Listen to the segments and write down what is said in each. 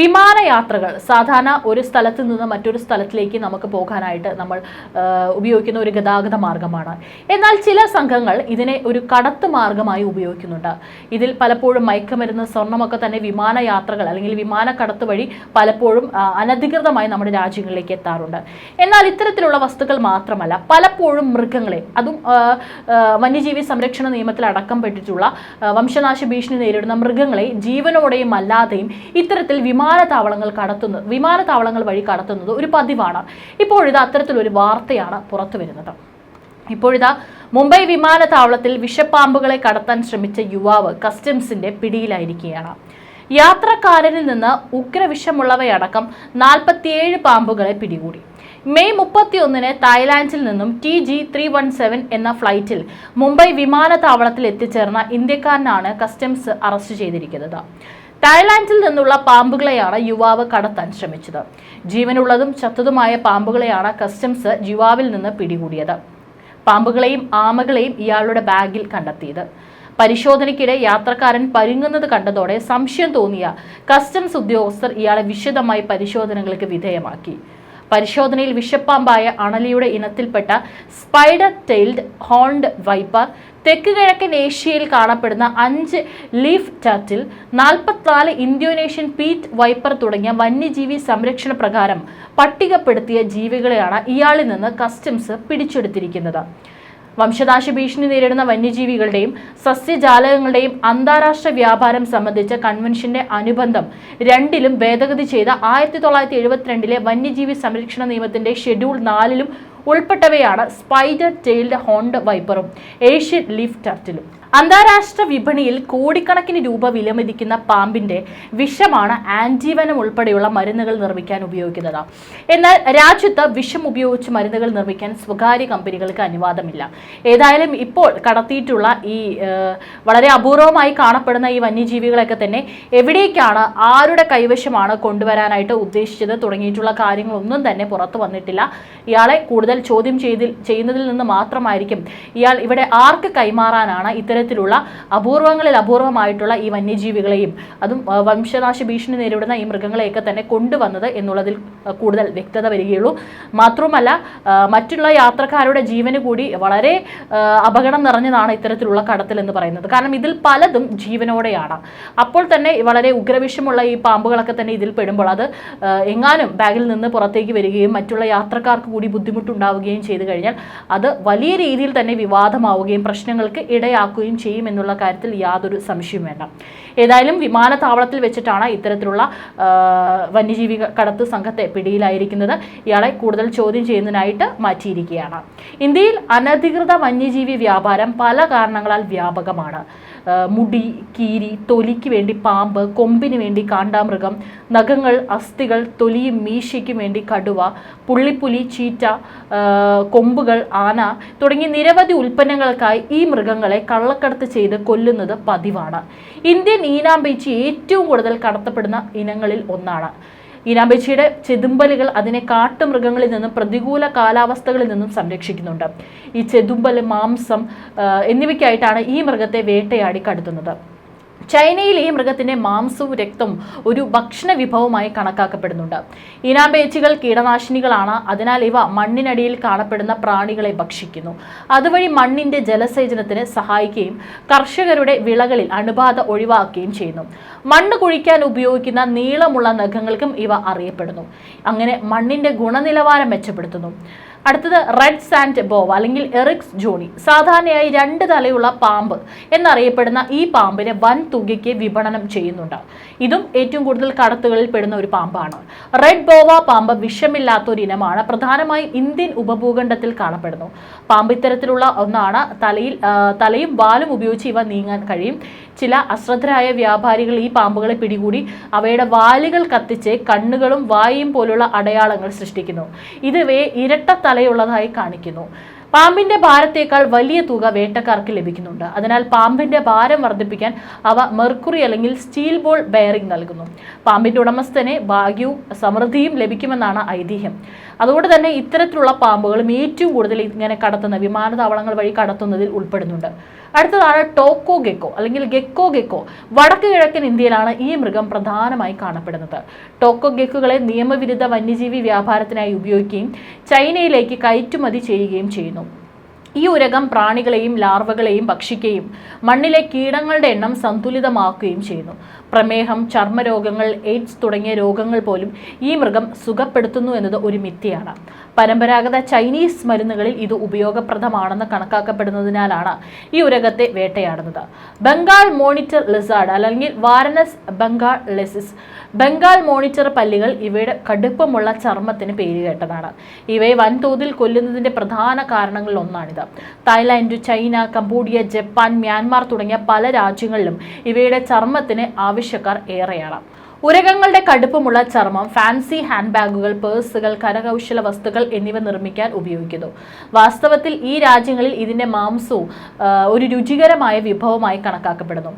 വിമാനയാത്രകൾ സാധാരണ ഒരു സ്ഥലത്ത് നിന്ന് മറ്റൊരു സ്ഥലത്തിലേക്ക് നമുക്ക് പോകാനായിട്ട് നമ്മൾ ഉപയോഗിക്കുന്ന ഒരു ഗതാഗത മാർഗമാണ്. എന്നാൽ ചില സംഘങ്ങൾ ഇതിനെ ഒരു കടത്ത് മാർഗമായി ഉപയോഗിക്കുന്നുണ്ട്. ഇതിൽ പലപ്പോഴും മയക്കമരുന്ന് സ്വർണമൊക്കെ തന്നെ വിമാനയാത്രകൾ അല്ലെങ്കിൽ വിമാന കടത്ത് വഴി പലപ്പോഴും അനധികൃതമായി നമ്മുടെ രാജ്യങ്ങളിലേക്ക് എത്താറുണ്ട്. എന്നാൽ ഇത്തരത്തിലുള്ള വസ്തുക്കൾ മാത്രമല്ല പലപ്പോഴും മൃഗങ്ങളെ അതും വന്യജീവി സംരക്ഷണ നിയമത്തിൽ അടക്കം പെട്ടിട്ടുള്ള വംശനാശ ഭീഷണി നേരിടുന്ന മൃഗങ്ങളെ ജീവനോടെയും അല്ലാതെയും ഇത്തരത്തിൽ വിമാനത്താവളങ്ങൾ കടത്തുന്നത് വിമാനത്താവളങ്ങൾ വഴി കടത്തുന്നത് ഒരു പതിവാണ്. ഇപ്പോഴിത് അത്തരത്തിലൊരു വാർത്തയാണ് പുറത്തു വരുന്നത്. ഇപ്പോഴിതാ മുംബൈ വിമാനത്താവളത്തിൽ വിഷപ്പാമ്പുകളെ കടത്താൻ ശ്രമിച്ച യുവാവ് കസ്റ്റംസിന്റെ പിടിയിലായിരിക്കുകയാണ്. യാത്രക്കാരനിൽ നിന്ന് ഉഗ്രവിഷമുള്ളവയടക്കം നാൽപ്പത്തിയേഴ് പാമ്പുകളെ പിടികൂടി. മെയ് മുപ്പത്തിയൊന്നിന് തായ്ലാൻഡിൽ നിന്നും T G three one seven എന്ന ഫ്ലൈറ്റിൽ മുംബൈ വിമാനത്താവളത്തിൽ എത്തിച്ചേർന്ന ഇന്ത്യക്കാരനാണ് കസ്റ്റംസ് അറസ്റ്റ് ചെയ്തിരിക്കുന്നത്. തായ്ലാൻഡിൽ നിന്നുള്ള പാമ്പുകളെയാണ് യുവാവ് കടത്താൻ ശ്രമിച്ചത്. ജീവനുള്ളതും ചത്തതുമായ പാമ്പുകളെയാണ് കസ്റ്റംസ് യുവാവിൽ നിന്ന് പിടികൂടിയത്. പാമ്പുകളെയും ആമകളെയും ഇയാളുടെ ബാഗിൽ കണ്ടെത്തിയത്. പരിശോധനയ്ക്കിടെ യാത്രക്കാരൻ പരുങ്ങുന്നത് കണ്ടതോടെ സംശയം തോന്നിയ കസ്റ്റംസ് ഉദ്യോഗസ്ഥർ ഇയാളെ വിശദമായി പരിശോധനകൾക്ക് വിധേയമാക്കി. പരിശോധനയിൽ വിഷപ്പാമ്പായ അണലിയുടെ ഇനത്തിൽപ്പെട്ട സ്പൈഡർ ടെയിൽഡ് ഹോൺഡ് വൈപ്പർ തെക്ക് കിഴക്കൻ ഏഷ്യയിൽ കാണപ്പെടുന്ന അഞ്ച് ലീഫ് ടാറ്റിൽ നാൽപ്പത്തിനാല് ഇന്തോനേഷ്യൻ പീറ്റ് വൈപ്പർ തുടങ്ങിയ വന്യജീവി സംരക്ഷണ പ്രകാരം പട്ടികപ്പെടുത്തിയ ജീവികളെയാണ് ഇയാളിൽ നിന്ന് കസ്റ്റംസ് പിടിച്ചെടുത്തിരിക്കുന്നത്. വംശനാശ ഭീഷണി നേരിടുന്ന വന്യജീവികളുടെയും സസ്യജാലകങ്ങളുടെയും അന്താരാഷ്ട്ര വ്യാപാരം സംബന്ധിച്ച കൺവെൻഷന്റെ അനുബന്ധം രണ്ടിലും ഭേദഗതി ചെയ്ത ആയിരത്തി തൊള്ളായിരത്തി എഴുപത്തിരണ്ടിലെ വന്യജീവി സംരക്ഷണ നിയമത്തിന്റെ ഷെഡ്യൂൾ നാലിലും ഉൾപ്പെട്ടവയാണ് സ്പൈഡർ ടെയിൽഡ് ഹോണ്ട് വൈപ്പറും ഏഷ്യൻ ലിഫ്റ്റ് ടർട്ടിലും. അന്താരാഷ്ട്ര വിപണിയിൽ കോടിക്കണക്കിന് രൂപ വിലമതിക്കുന്ന പാമ്പിന്റെ വിഷമാണ് ആന്റിവനം ഉൾപ്പെടെയുള്ള മരുന്നുകൾ നിർമ്മിക്കാൻ ഉപയോഗിക്കുന്നത്. എന്നാൽ രാജ്യത്ത് വിഷം ഉപയോഗിച്ച് മരുന്നുകൾ നിർമ്മിക്കാൻ സ്വകാര്യ കമ്പനികൾക്ക് അനുവാദമില്ല. ഏതായാലും ഇപ്പോൾ കടത്തിയിട്ടുള്ള ഈ വളരെ അപൂർവമായി കാണപ്പെടുന്ന ഈ വന്യജീവികളൊക്കെ തന്നെ എവിടേക്കാണ് ആരുടെ കൈവശമാണ് കൊണ്ടുവരാനായിട്ട് ഉദ്ദേശിച്ചത് തുടങ്ങിയിട്ടുള്ള കാര്യങ്ങളൊന്നും തന്നെ പുറത്തു വന്നിട്ടില്ല. ഇയാളെ കൂടുതൽ ചോദ്യം ചെയ്തിൽ ചെയ്യുന്നതിൽ നിന്ന് മാത്രമായിരിക്കും ഇയാൾ ഇവിടെ ആർക്ക് കൈമാറാനാണ് ഇത്തരത്തിലുള്ള അപൂർവങ്ങളിൽ അപൂർവമായിട്ടുള്ള ഈ വന്യജീവികളെയും അതും വംശനാശ ഭീഷണി നേരിടുന്ന ഈ മൃഗങ്ങളെയൊക്കെ തന്നെ കൊണ്ടുവന്നത് എന്നുള്ളതിൽ കൂടുതൽ വ്യക്തത വരികയുള്ളൂ. മാത്രമല്ല മറ്റുള്ള യാത്രക്കാരുടെ ജീവന് കൂടി വളരെ അപകടം നിറഞ്ഞതാണ് ഇത്തരത്തിലുള്ള കടത്തൽ എന്ന് പറയുന്നത്. കാരണം ഇതിൽ പലതും ജീവനോടെയാണ്. അപ്പോൾ തന്നെ വളരെ ഉഗ്രവിഷമുള്ള ഈ പാമ്പുകളൊക്കെ തന്നെ ഇതിൽ പെടുമ്പോൾ അത് എങ്ങാനും ബാഗിൽ നിന്ന് പുറത്തേക്ക് വരികയും മറ്റുള്ള യാത്രക്കാർക്ക് കൂടി ബുദ്ധിമുട്ടുണ്ടാവുകയും ചെയ്തു കഴിഞ്ഞാൽ അത് വലിയ രീതിയിൽ തന്നെ വിവാദമാവുകയും പ്രശ്നങ്ങൾക്ക് ഇടയാക്കുകയും ചെയ്യും എന്നുള്ള കാര്യത്തിൽ യാതൊരു സംശയവും വേണ്ട. ഏതായാലും വിമാനത്താവളത്തിൽ വെച്ചിട്ടാണ് ഇത്തരത്തിലുള്ള വന്യജീവി കടത്ത് സംഘത്തെ പിടിയിലായിരിക്കുന്നത്. ഇയാളെ കൂടുതൽ ചോദ്യം ചെയ്യുന്നതിനായിട്ട് മാറ്റിയിരിക്കുകയാണ്. ഇന്ത്യയിൽ അനധികൃത വന്യജീവി വ്യാപാരം പല കാരണങ്ങളാൽ വ്യാപകമാണ്. മുടി കീരി തൊലിക്ക് വേണ്ടി പാമ്പ് കൊമ്പിന് വേണ്ടി കാണ്ടാമൃഗം നഖങ്ങൾ അസ്ഥികൾ തൊലിയും മീശയ്ക്കും വേണ്ടി കടുവ പുള്ളിപ്പുലി ചീറ്റ കൊമ്പുകൾ ആന തുടങ്ങി നിരവധി ഉൽപ്പന്നങ്ങൾക്കായി ഈ മൃഗങ്ങളെ കള്ളക്കടത്ത് ചെയ്ത് കൊല്ലുന്നത് പതിവാണ്. ഇന്ത്യൻ ഈനാമ്പേച്ചി ഏറ്റവും കൂടുതൽ കടത്തപ്പെടുന്ന ഇനങ്ങളിൽ ഒന്നാണ്. ഈനാമ്പേച്ചിയുടെ ചെതുമ്പലുകൾ അതിനെ കാട്ടുമൃഗങ്ങളിൽ നിന്നും പ്രതികൂല കാലാവസ്ഥകളിൽ നിന്നും സംരക്ഷിക്കുന്നുണ്ട്. ഈ ചെതുമ്പൽ മാംസം എന്നിവയ്ക്കായിട്ടാണ് ഈ മൃഗത്തെ വേട്ടയാടി കടത്തുന്നത്. ചൈനയിൽ ഈ മൃഗത്തിന്റെ മാംസവും രക്തവും ഒരു ഭക്ഷണ വിഭവമായി കണക്കാക്കപ്പെടുന്നുണ്ട്. ഇനാമ്പേച്ചുകൾ കീടനാശിനികളാണ്. അതിനാൽ ഇവ മണ്ണിനടിയിൽ കാണപ്പെടുന്ന പ്രാണികളെ ഭക്ഷിക്കുന്നു. അതുവഴി മണ്ണിന്റെ ജലസേചനത്തിന് സഹായിക്കുകയും കർഷകരുടെ വിളകളിൽ അണുബാധ ഒഴിവാക്കുകയും ചെയ്യുന്നു. മണ്ണ് കുഴിക്കാൻ ഉപയോഗിക്കുന്ന നീളമുള്ള നഖങ്ങൾക്കും ഇവ അറിയപ്പെടുന്നു. അങ്ങനെ മണ്ണിന്റെ ഗുണനിലവാരം മെച്ചപ്പെടുത്തുന്നു. അടുത്തത് റെഡ് സാൻഡ് ബോവ അല്ലെങ്കിൽ എറിക്സ് ജോണി. സാധാരണയായി രണ്ട് തലയുള്ള പാമ്പ് എന്നറിയപ്പെടുന്ന ഈ പാമ്പിനെ വൻ തുകയ്ക്ക് വിപണനം ചെയ്യുന്നുണ്ട്. ഇതും ഏറ്റവും കൂടുതൽ കടത്തുകളിൽ പെടുന്ന ഒരു പാമ്പാണ്. റെഡ് ബോവ പാമ്പ് വിഷമില്ലാത്ത ഒരു ഇനമാണ്. പ്രധാനമായും ഇന്ത്യൻ ഉപഭൂഖണ്ഡത്തിൽ കാണപ്പെടുന്നു. പാമ്പ് ഇത്തരത്തിലുള്ള ഒന്നാണ്. തലയിൽ തലയും വാലും ഉപയോഗിച്ച് ഇവ നീങ്ങാൻ കഴിയും. ചില അശ്രദ്ധരായ വ്യാപാരികൾ ഈ പാമ്പുകളെ പിടികൂടി അവയുടെ വാലുകൾ കത്തിച്ച് കണ്ണുകളും വായും പോലുള്ള അടയാളങ്ങൾ സൃഷ്ടിക്കുന്നു. ഇത് ഇവയെ ഇരട്ട തലയുള്ളതായി കാണിക്കുന്നു. പാമ്പിന്റെ ഭാരത്തേക്കാൾ വലിയ തുക വേട്ടക്കാർക്ക് ലഭിക്കുന്നുണ്ട്. അതിനാൽ പാമ്പിന്റെ ഭാരം വർദ്ധിപ്പിക്കാൻ അവ മെർക്കുറി അല്ലെങ്കിൽ സ്റ്റീൽ ബോൾ ബെയറിംഗ് നൽകുന്നു. പാമ്പിന്റെ ഉടമസ്ഥനെ ഭാഗ്യവും സമൃദ്ധിയും ലഭിക്കുമെന്നാണ് ഐതിഹ്യം. അതുകൊണ്ട് തന്നെ ഇത്തരത്തിലുള്ള പാമ്പുകളും ഏറ്റവും കൂടുതൽ ഇങ്ങനെ കടത്തുന്ന വിമാനത്താവളങ്ങൾ വഴി കടത്തുന്നതിൽ ഉൾപ്പെടുന്നുണ്ട്. അടുത്തതാണ് ടോക്കോ ഗെക്കോ അല്ലെങ്കിൽ ഗെക്കോ ഗെക്കോ വടക്ക് കിഴക്കൻ ഇന്ത്യയിലാണ് ഈ മൃഗം പ്രധാനമായി കാണപ്പെടുന്നത്. ടോക്കോ ഗെക്കുകളെ നിയമവിരുദ്ധ വന്യജീവി വ്യാപാരത്തിനായി ഉപയോഗിക്കുകയും ചൈനയിലേക്ക് കയറ്റുമതി ചെയ്യുകയും ചെയ്യുന്നു. ഈ ഉരകം പ്രാണികളെയും ലാർവകളെയും ഭക്ഷിക്കുകയും മണ്ണിലെ കീടങ്ങളുടെ എണ്ണം സന്തുലിതമാക്കുകയും ചെയ്യുന്നു. പ്രമേഹം ചർമ്മരോഗങ്ങൾ എയ്ഡ്സ് തുടങ്ങിയ രോഗങ്ങൾ പോലും ഈ മൃഗം സുഖപ്പെടുത്തുന്നു എന്നത് ഒരു മിഥ്യയാണ്. പരമ്പരാഗത ചൈനീസ് മരുന്നുകളിൽ ഇത് ഉപയോഗപ്രദമാണെന്ന് കണക്കാക്കപ്പെടുന്നതിനാലാണ് ഈ ഉരകത്തെ വേട്ടയാടുന്നത്. ബംഗാൾ മോണിറ്റർ ലിസാർഡ് അല്ലെങ്കിൽ Varanus bengalensis. Bengal monitor പല്ലികൾ ഇവയുടെ കടുപ്പമുള്ള ചർമ്മത്തിന് പേരുകേട്ടതാണ്. ഇവയെ വൻതോതിൽ കൊല്ലുന്നതിന്റെ പ്രധാന കാരണങ്ങളിൽ ഒന്നാണിത് Thailand China Cambodia Japan Myanmar തുടങ്ങിയ പല രാജ്യങ്ങളിലും ഇവയുടെ ചർമ്മത്തിന് ആവശ്യക്കാർ ഏറെയാണ്. ഉരകങ്ങളുടെ കടുപ്പമുള്ള ചർമ്മം ഫാൻസി ഹാൻഡ് ബാഗുകൾ പേഴ്സുകൾ കരകൗശല വസ്തുക്കൾ എന്നിവ നിർമ്മിക്കാൻ ഉപയോഗിക്കുന്നു. വാസ്തവത്തിൽ ഈ രാജ്യങ്ങളിൽ ഇതിന്റെ മാംസവും ഒരു രുചികരമായ വിഭവമായി കണക്കാക്കപ്പെടുന്നു.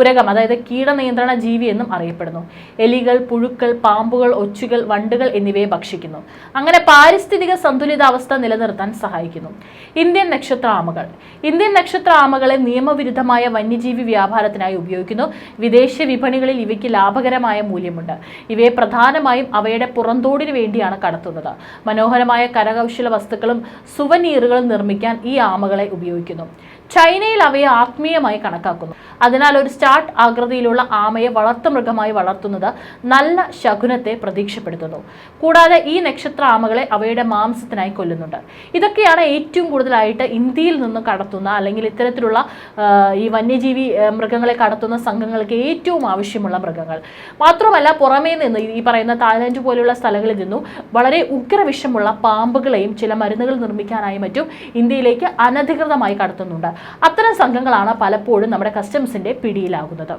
ഉരകം അതായത് കീടനിയന്ത്രണ ജീവി എന്നും അറിയപ്പെടുന്നു. എലികൾ പുഴുക്കൾ പാമ്പുകൾ ഒച്ചുകൾ വണ്ടുകൾ എന്നിവയെ ഭക്ഷിക്കുന്നു. അങ്ങനെ പാരിസ്ഥിതിക സന്തുലിതാവസ്ഥ നിലനിർത്താൻ സഹായിക്കുന്നു. ഇന്ത്യൻ നക്ഷത്ര ആമകൾ ഇന്ത്യൻ നക്ഷത്ര ആമകളെ നിയമവിരുദ്ധമായ വന്യജീവി വ്യാപാരത്തിനായി ഉപയോഗിക്കുന്നു. വിദേശ വിപണികളിൽ ഇവയ്ക്ക് ലാഭകരമായ മൂല്യമുണ്ട്. ഇവയെ പ്രധാനമായും അവയുടെ പുറന്തോടിന് വേണ്ടിയാണ് കടത്തുന്നത്. മനോഹരമായ കരകൗശല വസ്തുക്കളും സുവനീറുകളും നിർമ്മിക്കാൻ ഈ ആമകളെ ഉപയോഗിക്കുന്നു. ചൈനയിൽ അവയെ ആത്മീയമായി കണക്കാക്കുന്നു. അതിനാൽ ഒരു സ്റ്റാർട്ട് ആകൃതിയിലുള്ള ആമയെ വളർത്തുമൃഗമായി വളർത്തുന്നത് നല്ല ശകുനത്തെ പ്രതീക്ഷപ്പെടുത്തുന്നു. കൂടാതെ ഈ നക്ഷത്ര ആമകളെ അവയുടെ മാംസത്തിനായി കൊല്ലുന്നുണ്ട്. ഇതൊക്കെയാണ് ഏറ്റവും കൂടുതലായിട്ട് ഇന്ത്യയിൽ നിന്ന് കടത്തുന്ന അല്ലെങ്കിൽ ഇത്തരത്തിലുള്ള ഈ വന്യജീവി മൃഗങ്ങളെ കടത്തുന്ന സംഘങ്ങൾക്ക് ഏറ്റവും ആവശ്യമുള്ള മൃഗങ്ങൾ. മാത്രമല്ല പുറമേ നിന്ന് ഈ പറയുന്ന തായ്ലൻഡ് പോലെയുള്ള സ്ഥലങ്ങളിൽ നിന്നും വളരെ ഉഗ്രവിഷമുള്ള പാമ്പുകളെയും ചില മരുന്നുകൾ നിർമ്മിക്കാനായി മറ്റും ഇന്ത്യയിലേക്ക് അനധികൃതമായി കടത്തുന്നുണ്ട്. അത്തരം സംഘങ്ങളാണ് പലപ്പോഴും നമ്മുടെ കസ്റ്റംസിന്റെ പിടിയിലാകുന്നത്.